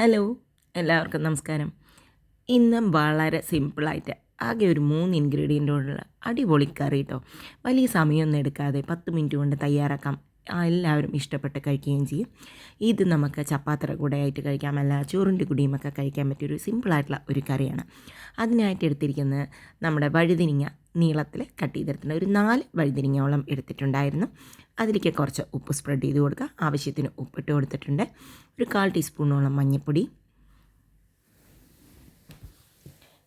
Hello എല്ലാവർക്കും നമസ്കാരം. ഇന്ന് വളരെ സിമ്പിളായിട്ട് ആകെ ഒരു മൂന്ന് ഇൻഗ്രീഡിയന്റോടുള്ള അടിപൊളി കറി കേട്ടോ വലിയ സമയമൊന്നും എടുക്കാതെ പത്ത് മിനിറ്റ് കൊണ്ട് തയ്യാറാക്കാം. എല്ലാവരും ഇഷ്ടപ്പെട്ട് കഴിക്കുകയും ചെയ്യും. ഇത് നമുക്ക് ചപ്പാത്തിയുടെ കൂടെ ആയിട്ട് കഴിക്കാം. അല്ല ചോറിന്റെ കൂടിയുമൊക്കെ കഴിക്കാൻ പറ്റിയൊരു സിമ്പിളായിട്ടുള്ള ഒരു കറിയാണ്. അതിനായിട്ട് എടുത്തിരിക്കുന്നത് നമ്മുടെ വഴുതിനിങ്ങ നീളത്തിൽ കട്ട് ചെയ്തെടുത്തിട്ടുണ്ട്. ഒരു നാല് വഴുതിനിങ്ങോളം എടുത്തിട്ടുണ്ടായിരുന്നു. അതിലേക്ക് കുറച്ച് ഉപ്പ് സ്പ്രെഡ് ചെയ്ത് കൊടുക്കുക. ആവശ്യത്തിന് ഉപ്പിട്ട് കൊടുത്തിട്ടുണ്ട്. ഒരു കാൽ ടീസ്പൂണോളം മഞ്ഞൾപ്പൊടി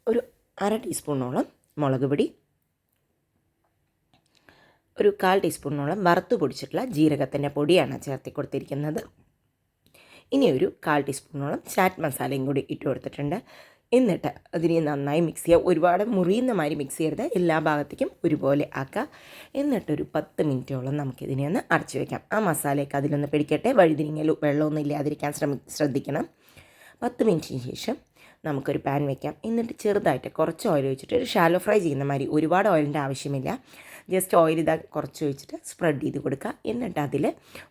ഒരു അര ടീസ്പൂണോളം മുളക് പൊടി. ഒരു കാൽ ടീസ്പൂണോളം വറുത്ത് പൊടിച്ചിട്ടുള്ള ജീരകത്തിന്റെ പൊടിയാണ് ചേർത്തി കൊടുത്തിരിക്കുന്നത്. ഇനി ഒരു കാൽ ടീസ്പൂണോളം ചാറ്റ് മസാലയും കൂടി ഇട്ട് കൊടുത്തിട്ടുണ്ട്. എന്നിട്ട് അതിനെ നന്നായി മിക്സ് ചെയ്യുക ഒരുപാട് മുറിയുന്ന മാതിരി മിക്സ് ചെയ്യരുത്. എല്ലാ ഭാഗത്തേക്കും ഒരുപോലെ ആക്കുക എന്നിട്ടൊരു പത്ത് മിനിറ്റോളം നമുക്കിതിനെ ഒന്ന് അടച്ചു വയ്ക്കാം ആ മസാലയൊക്കെ അതിലൊന്ന് പിടിക്കട്ടെ. വഴുതിരിങ്ങലും വെള്ളമൊന്നും ഇല്ലാതിരിക്കാൻ ശ്രമി ശ്രദ്ധിക്കണം. പത്ത് മിനിറ്റിന് ശേഷം നമുക്കൊരു പാൻ വെക്കാം. എന്നിട്ട് ചെറുതായിട്ട് കുറച്ച് ഓയിൽ ഒഴിച്ചിട്ട് ഒരു ഷാലോ ഫ്രൈ ചെയ്യുന്ന മാതിരി ഒരുപാട് ഓയിലിന്റെ ആവശ്യമില്ല. ജസ്റ്റ് ഓയിൽ ഇതാ കുറച്ച് ഒഴിച്ചിട്ട് സ്പ്രെഡ് ചെയ്ത് കൊടുക്കുക എന്നിട്ട് അതിൽ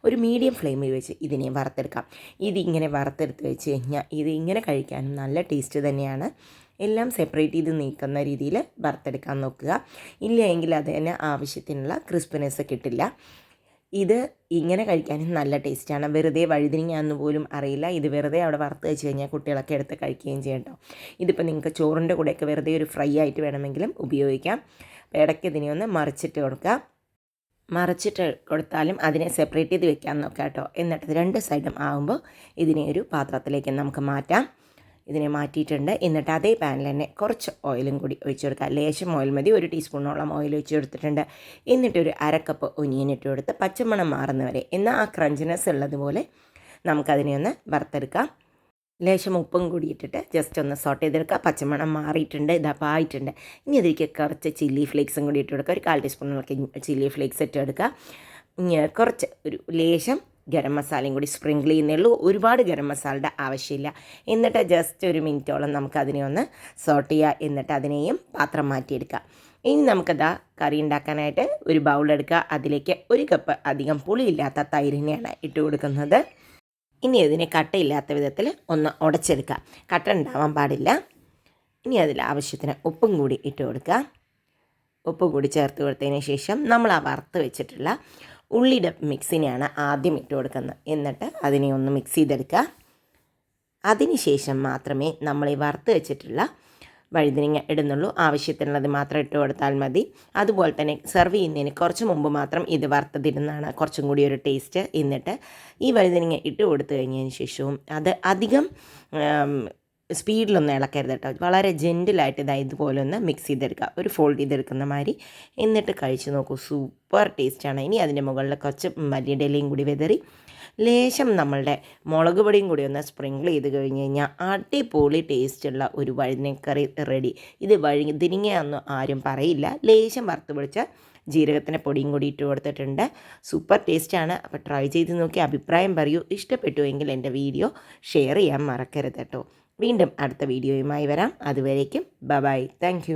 ഒരു മീഡിയം ഫ്ലെയിമിൽ വെച്ച് ഇതിനെ വറുത്തെടുക്കാം. ഇതിങ്ങനെ വറുത്തെടുത്ത് വെച്ച് കഴിഞ്ഞാൽ ഇത് ഇങ്ങനെ കഴിക്കാനും നല്ല ടേസ്റ്റ് തന്നെയാണ്. എല്ലാം സെപ്പറേറ്റ് ചെയ്ത് നീക്കുന്ന രീതിയിൽ വറുത്തെടുക്കാൻ നോക്കുക. ഇല്ല എങ്കിൽ അതിന് ആവശ്യത്തിനുള്ള ക്രിസ്പിനെസ് കിട്ടില്ല. ഇത് ഇങ്ങനെ കഴിക്കാനും നല്ല ടേസ്റ്റാണ്. വെറുതെ വഴുതിരിങ്ങാന്ന് പോലും അറിയില്ല. ഇത് വെറുതെ അവിടെ വറുത്ത് വെച്ച് കഴിഞ്ഞാൽ കുട്ടികളൊക്കെ എടുത്ത് കഴിക്കുകയും ചെയ്യും കേട്ടോ ഇതിപ്പോൾ നിങ്ങൾക്ക് ചോറിന്റെ കൂടെയൊക്കെ വെറുതെ ഒരു ഫ്രൈ ആയിട്ട് വേണമെങ്കിലും ഉപയോഗിക്കാം. ഇടയ്ക്ക് ഇതിനെ ഒന്ന് മറിച്ചിട്ട് കൊടുക്കുക. മറിച്ചിട്ട് കൊടുത്താലും അതിനെ സെപ്പറേറ്റ് ചെയ്ത് വെക്കാൻ നോക്കാം കേട്ടോ എന്നിട്ട് രണ്ട് സൈഡും ആകുമ്പോൾ ഇതിനെ ഒരു പാത്രത്തിലേക്ക് നമുക്ക് മാറ്റാം. ഇതിനെ മാറ്റിയിട്ടുണ്ട്. എന്നിട്ട് അതേ പാനിൽ തന്നെ കുറച്ച് ഓയിലും കൂടി ഒഴിച്ചു കൊടുക്കുക. ലേശം ഓയിൽ മതി. ഒരു ടീസ്പൂണോളം ഓയിൽ ഒഴിച്ചു കൊടുത്തിട്ടുണ്ട്. എന്നിട്ട് ഒരു അരക്കപ്പ് ഒനിയൻ ഇട്ട് കൊടുത്ത് പച്ചമണം മാറുന്നവരെ എന്നാൽ ആ ക്രഞ്ചിനെസ് ഉള്ളതുപോലെ നമുക്കതിനെ ഒന്ന് വറുത്തെടുക്കാം. ലേശം ഉപ്പും കൂടി ഇട്ടിട്ട് ജസ്റ്റ് ഒന്ന് സോട്ട് ചെയ്തെടുക്കുക. പച്ചമണം മാറിയിട്ടുണ്ട്. ഇതാ ആയിട്ടുണ്ട് ഇനി അതിലേക്ക് കുറച്ച് ചില്ലി ഫ്ലേക്സും കൂടി ഇട്ട് കൊടുക്കുക. ഒരു കാൽ ടീസ്പൂണൊക്കെ ചില്ലി ഫ്ലേക്സ് ഇട്ട് എടുക്കുക ഇനി കുറച്ച് ഒരു ലേശം ഗരം മസാലയും കൂടി സ്പ്രിങ്കിൾ ചെയ്യുന്നേ ഉള്ളൂ ഒരുപാട് ഗരം മസാലയുടെ ആവശ്യമില്ല. എന്നിട്ട് ജസ്റ്റ് ഒരു മിനിറ്റോളം നമുക്കതിനെ ഒന്ന് സോട്ട് ചെയ്യുക എന്നിട്ട് അതിനെയും പാത്രം മാറ്റിയെടുക്കുക ഇനി നമുക്കതാ കറി ഉണ്ടാക്കാനായിട്ട് ഒരു ബൗളെടുക്കുക അതിലേക്ക് ഒരു കപ്പ് അധികം പുളിയില്ലാത്ത തൈരിനെയാണ് ഇട്ട് കൊടുക്കുന്നത്. ഇനി അതിനെ കട്ടയില്ലാത്ത വിധത്തിൽ ഒന്ന് ഉടച്ചെടുക്കുക കട്ട ഉണ്ടാവാൻ പാടില്ല. ഇനി അതിൽ ആവശ്യത്തിന് ഉപ്പും കൂടി ഇട്ട് കൊടുക്കുക ഉപ്പ് കൂടി ചേർത്ത് കൊടുത്തതിന് ശേഷം നമ്മൾ ആ വറുത്ത് വെച്ചിട്ടുള്ള ഉള്ളിയുടെ മിക്സിനെയാണ് ആദ്യം ഇട്ട് കൊടുക്കുന്നത്. എന്നിട്ട് അതിനെ ഒന്ന് മിക്സ് ചെയ്തെടുക്കുക. അതിനുശേഷം മാത്രമേ നമ്മൾ ഈ വറുത്ത് വെച്ചിട്ടുള്ള വഴുതിനങ്ങ ഇടുന്നുള്ളൂ. ആവശ്യത്തിനുള്ളത് മാത്രം ഇട്ട് കൊടുത്താൽ മതി. അതുപോലെ തന്നെ സെർവ് ചെയ്യുന്നതിന് കുറച്ച് മുമ്പ് മാത്രം ഇത് വറുത്തതിരുന്നാണ് കുറച്ചും കൂടി ഒരു ടേസ്റ്റ് എന്നിട്ട് ഈ വഴുതിനങ്ങ ഇട്ട് കൊടുത്തു കഴിഞ്ഞതിന് ശേഷവും അത് അധികം സ്പീഡിലൊന്നും ഇളക്കരുത് കേട്ടോ. വളരെ ജെന്റിലായിട്ട് ഇതാ ഇതുപോലെ ഒന്ന് മിക്സ് ചെയ്തെടുക്കുക. ഒരു ഫോൾഡ് ചെയ്തെടുക്കുന്ന മാതിരി. എന്നിട്ട് കഴിച്ച് നോക്കൂ. സൂപ്പർ ടേസ്റ്റാണ് ഇനി അതിന്റെ മുകളിൽ കുറച്ച് മല്ലിയുടെ ഇലയും കൂടി വെതറി ലേശം നമ്മളുടെ മുളക് പൊടിയും കൂടി ഒന്ന് സ്പ്രിങ്കിൾ ചെയ്ത് കഴിഞ്ഞ് കഴിഞ്ഞാൽ അടിപൊളി ടേസ്റ്റുള്ള ഒരു വഴുതിനക്കറി റെഡി ഇത് വഴി വഴുതിനിങ്ങയൊന്നും ആരും പറയില്ല. ലേശം വറുത്ത് പിടിച്ച ജീരകത്തിന്റെ പൊടിയും കൂടി ഇട്ട് കൊടുത്തിട്ടുണ്ട്. സൂപ്പർ ടേസ്റ്റാണ് അപ്പോൾ ട്രൈ ചെയ്ത് നോക്കി. അഭിപ്രായം പറയൂ. ഇഷ്ടപ്പെട്ടു എങ്കിൽ എന്റെ വീഡിയോ ഷെയർ ചെയ്യാൻ മറക്കരുത് കേട്ടോ. വീണ്ടും അടുത്ത വീഡിയോയുമായി വരാം. അതുവരേക്കും. Bye-bye thank